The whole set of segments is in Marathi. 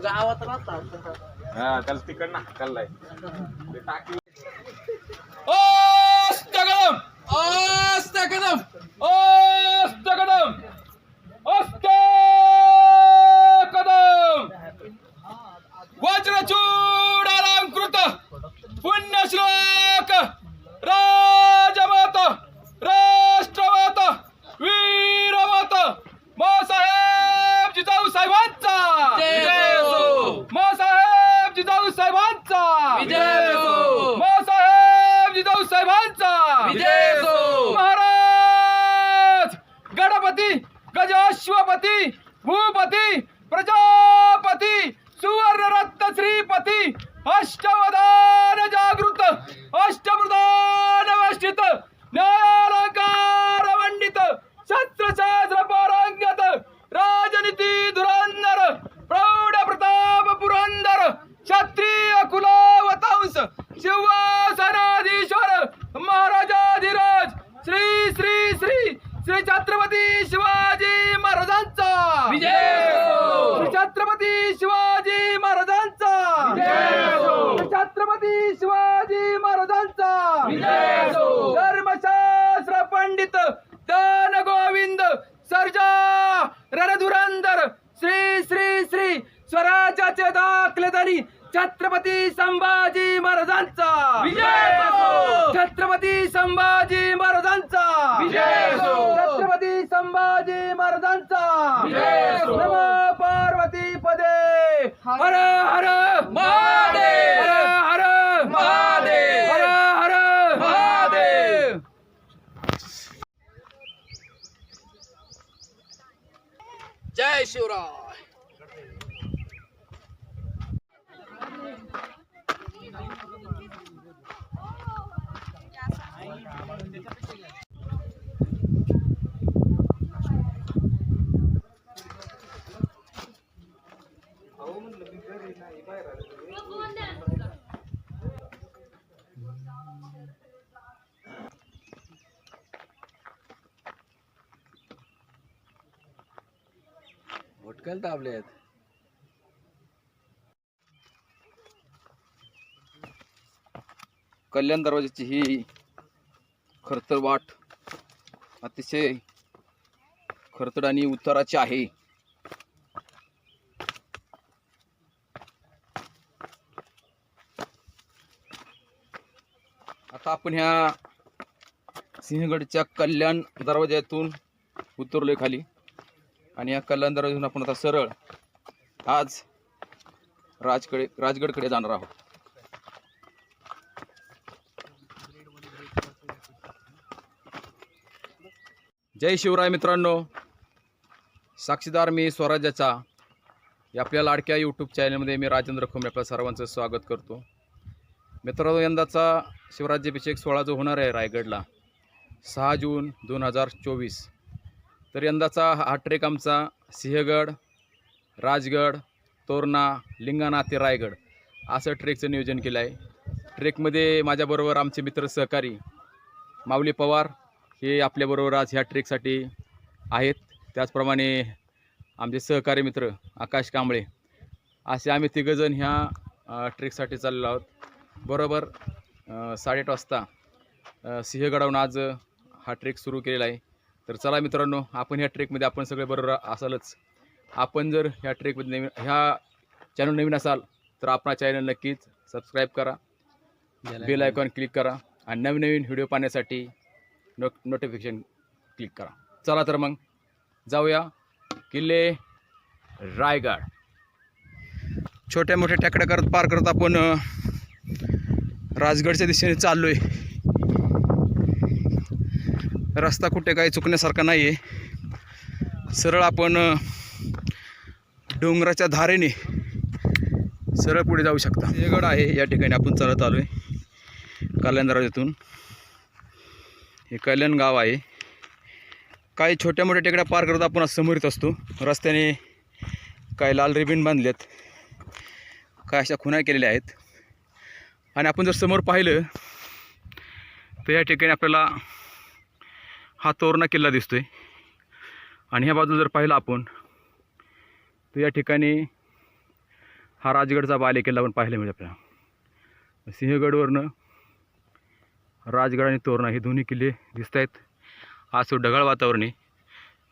गावात राहतात हा त्याला तिकडनं हाकललाय ते टाकी ओस्त कदम ओस्त कदम ओस्त कदम ओस्त कदम वज्रचूड अलंकृत पुण्यश्लोक राजमात राष्ट्रमात वीरमात मासाहेब जिजाऊ साहेबांचा जय हो. मासाहेब जिजाऊ साहेबांचा विजय. मासाहेब जिजाऊ साहेबांचा विजय. महाराज गणपती गजाश्वपती भूपती प्रजापती सुवर्णरत्न श्रीपती अष्टवदान जागृत अष्टप्रधान वष्टित न्यायालंकार मंडित शस्त्रशास्त्र श्री छत्रपती शिवाजी महाराजांचा विजय हो. श्री छत्रपती शिवाजी महाराजांचा विजय हो. श्री छत्रपती शिवाजी महाराजांचा विजय हो. धर्मशास्त्र पंडित दान गोविंद सर्जा रणधुरंदर श्री श्री श्री स्वराज्याचे दाखलेदारी छत्रपती संभाजी महाराजांचा विजय. छत्रपती संभाजी महाराजांचा विजय हो. छत्रपती संभाजी महाराजांचा विजय हो. नम पार्वती पदे हर हर महादेव. हर हर महादेव. हर हर महादेव. जय शिवराय भटकन आहेत कल्याण दरवाजाची ही खरतर वाट अतिशय खरतड आणि उताराची आहे. आता आपण ह्या सिंहगडच्या कल्याण दरवाज्यातून उतरलोय खाली. आणि या कल्याण घेऊन आपण आता सरळ आज राजकडे राजगडकडे जाणार आहोत. जय शिवराय मित्रांनो. साक्षीदार मी स्वराज्याचा. या आपल्या लाडक्या यूट्यूब चॅनलमध्ये मी राजेंद्र खोमे आपल्या सर्वांचं स्वागत करतो. मित्रांनो यंदाचा शिवराज्याभिषेक सोहळा जो होणार आहे रायगडला सहा जून दोन हजार चोवीस. तर यंदाचा हा ट्रेक आमचा सिंहगड राजगड तोरणा लिंगाणा ते रायगड असं ट्रेकचं नियोजन केलं आहे. ट्रेकमध्ये माझ्याबरोबर आमचे मित्र सहकारी माऊली पवार हे आपल्याबरोबर आज ह्या ट्रेकसाठी आहेत. त्याचप्रमाणे आमचे सहकारी मित्र आकाश कांबळे असे आम्ही तिघंजण ह्या ट्रेकसाठी चाललेलो आहोत. बरोबर साडेआठ वाजता सिंहगडावून आज हा ट्रेक सुरू केलेला आहे. तर चला मित्रांनो आपण ह्या ट्रेकमध्ये आपण सगळे बरोबर असालच. आपण जर ह्या ट्रेकमध्ये नवीन ह्या चॅनल नवीन असाल तर आपला चॅनल नक्कीच सबस्क्राईब करा. बेल आयकॉन क्लिक करा आणि नवीन नवीन व्हिडिओ पाहण्यासाठी नो नोटिफिकेशन क्लिक करा. चला तर मग जाऊया किल्ले रायगड. छोट्या मोठ्या टेकड्या करत पार करत आपण राजगडच्या दिशेने चाललोय. रस्ता कुठे काही चुकण्यासारखा नाही आहे. सरळ आपण डोंगराच्या धारेने सरळ पुढे जाऊ शकता. हे गड आहे या ठिकाणी आपण चालत आहे कल्याण दरवाजातून हे कल्याण गाव आहे. काही छोट्या मोठ्या टेकड्या पार करत आपण समोर येत असतो. रस्त्याने काही लाल रिबिन बांधलेत. काय अशा खुणा केलेल्या आहेत. आणि आपण जर समोर पाहिलं तर या ठिकाणी आपल्याला हा तोरणा किल्ला दिसतो आहे आणि ह्या बाजूला जर पाहिलं आपण तर या ठिकाणी हा राजगडचा बाले किल्ला पण पाहायला मिळेल आपल्याला. सिंहगडवरनं राजगड आणि तोरणा हे दोन्ही किल्ले दिसत आहेत आज तो ढगाळ वातावरण आहे.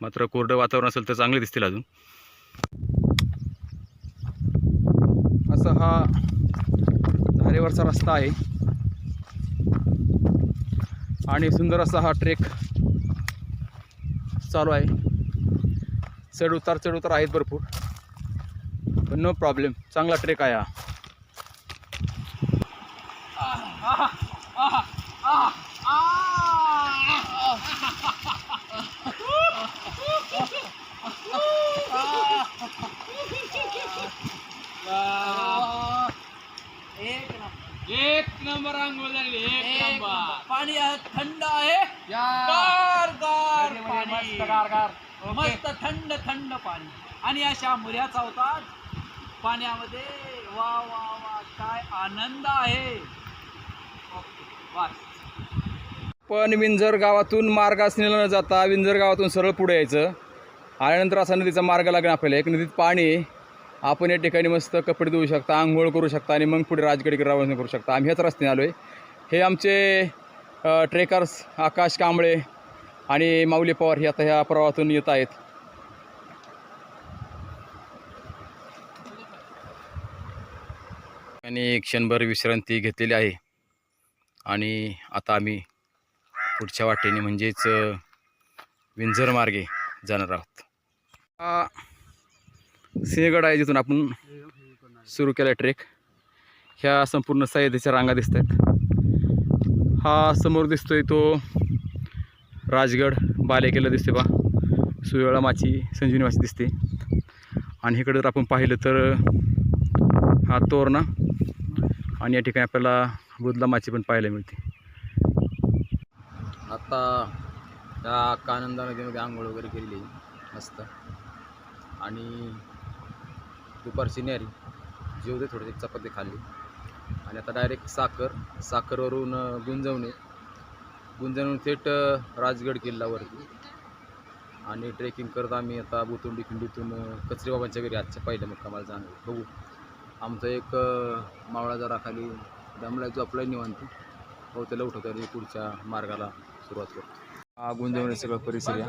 मात्र कोरडं वातावरण असेल तर चांगले दिसतील अजून. असा हा धारेवरचा रस्ता आहे. आणि सुंदर असा हा ट्रेक चालू आहे. चढ उतार चढ उतार आहेत भरपूर. पण नो प्रॉब्लेम चांगला ट्रेक आहे हा एक नंबर एक नंबर आंघोळ झाली. एक नंबर. पाणी आहे, थंड आहे. या. गार गार म्हणजे पाणी. मस्त गार थंड थंड पाणी. आणि अशा मुऱ्या चावतात पाण्यामध्ये वा वा वा. काय आनंद आहे. पण विंझर गावातून मार्गासनीला न जाता विंझर गावातून सरळ पुढे यायचं. आल्यानंतर असा नदीचा मार्ग लागेल आपल्याला. एक नदीत पाणी आहे. आपण या ठिकाणी मस्त कपडे धुवू शकता आंघोळ करू शकता आणि मग पुढे राजगडकडे रवाना करू शकता. आम्ही ह्याच रस्त्याने आलो आहे हे आमचे ट्रेकर्स आकाश कांबळे आणि माऊली पवार हे आता ह्या प्रवाहातून येत आहेत. आणि क्षणभर विश्रांती घेतलेली आहे. आणि आता आम्ही पुढच्या वाटेने म्हणजेच विंझर मार्गे जाणार आहोत. सिंहगड आहे जिथून आपण सुरू केला ट्रेक. ह्या संपूर्ण सह्याद्रीच्या रांगा दिसत आहेत हा समोर दिसतोय तो राजगड बालेकिल्ला दिसते बा. सुवेळा माची संजीवनी माची दिसते. आणि इकडे जर आपण पाहिलं तर हा तोरणा आणि या ठिकाणी आपल्याला बुदला माची पण पाहायला मिळते. आता त्या कानंदा नदीमध्ये आंघोळ वगैरे केलेली आहे. मस्त. आणि दुपारची न्यारी. जेवते दे एक चपाती खाल्ली. आणि आता डायरेक्ट साखर साखरवरून गुंजवणे. गुंजवून थेट राजगड किल्ल्यावरती आणि ट्रेकिंग करत आम्ही आता बुतुंडी खिंडीतून अ, घरी आजच्या पहिल्या मुक्कामाला जाणार बघू. आमचं एक मावळा जरा खाली दमला जो आपला निवांत. हो त्याला उठवतो आणि पुढच्या मार्गाला सुरुवात करतो. हा गुंजवणे सगळं परिसर या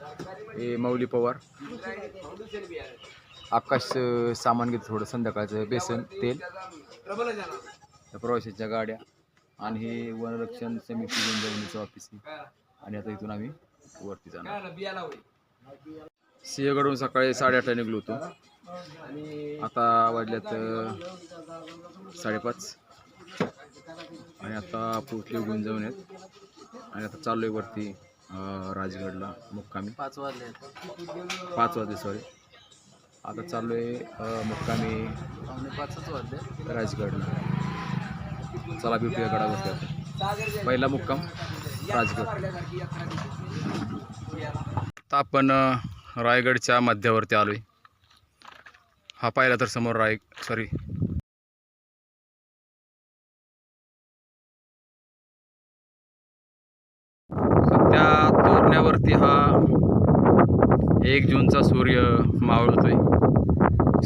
हे मौली पवार. आकाश सामान घेतो थोडं संध्याकाळचं बेसन तेल. त्या प्रवाशांच्या गाड्या आणि हे वनरक्षण समिती गुंजवणीचं ऑफिस आहे. आणि आता इथून आम्ही वरती जाणार. सिंहगडहून सकाळी साडेआठला निघलो होतो. आता वाजल्यात साडेपाच. आणि आता पोचले गुंजवण्यात. आणि आता चाललोय वरती. राजगडला मुक्कामी. पाच वाजले पाच वाजले सॉरी आता चाललोय अ, मुक्कामी पाचच वाजले. राजगडला. चला भेटूया गडावरती आता. पहिला मुक्काम राजगड. आता आपण रायगडच्या मध्यावरती आलोय. हा पाहिला तर समोर राय सॉरी तोरण्यावरती हा एक जूनचा सूर्य मावळतोय.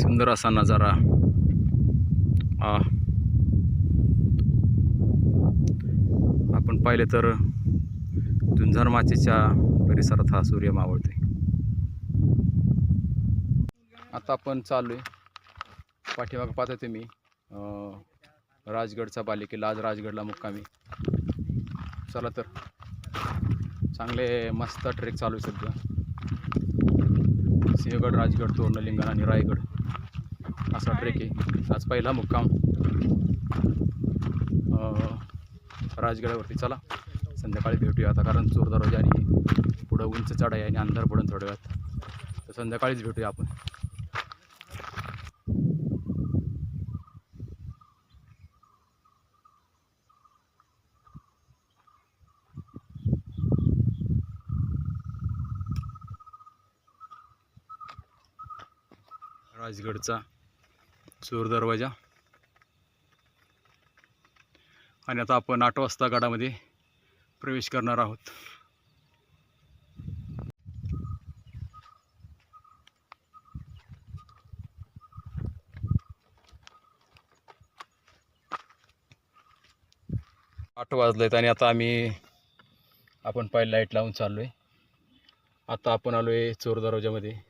सुंदर असा नजारा. आ. आपण पाहिले तर झुंझार माचीच्या परिसरात हा सूर्य मावळतोय. आता आपण चाललोय. पाठीमाग पाहता तुम्ही राजगडचा बालेकिल्ला आज राजगडला मुक्कामी. चला तर. चांगले मस्त ट्रेक चालू आहे सध्या. सिंहगड राजगड तोरणलिंगण आणि रायगड. असा ट्रेक आहे. आज पहिला मुक्काम. राजगडावरती चला. संध्याकाळी भेटूया आता कारण जोरदार दरवाजा आणि पुढं उंच चढाई आणि अंधार पडून थोड्या वेळात. तर संध्याकाळीच भेटूया आपण. राजगडचा चोर दरवाजा. आणि आता आपण आठ वाजता गडामध्ये प्रवेश करणार आहोत. आठ वाजलेत आणि आता आम्ही आपण पहिले लाइट लावून चाललो आहे आता आपण आलो आहे चोर दरवाजामध्ये.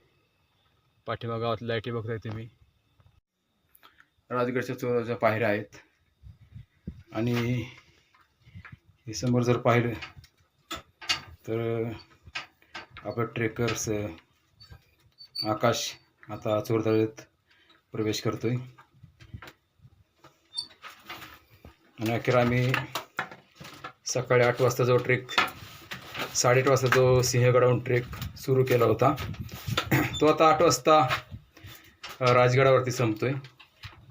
पाठीमा गावात लाईटी बघताय तुम्ही. राजगडच्या चोर पायऱ्या आहेत. आणि हे समोर जर पाहिलं तर आपलं ट्रेकर्स आकाश आता चोरदळीत प्रवेश करतोय. आणि अखेर आम्ही सकाळी आठ वाजता जो ट्रेक साडेआठ वाजता जो सिंहगडाहून ट्रेक सुरू केला होता तो आता आठ वाजता राजगडावरती संपतोय.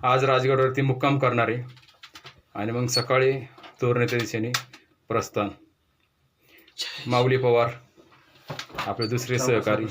आज राजगडावरती मुक्काम करणार आहे आणि मग सकाळी तोरण्याच्या दिशेने प्रस्थान. माऊली पवार आपले दुसरे सहकारी.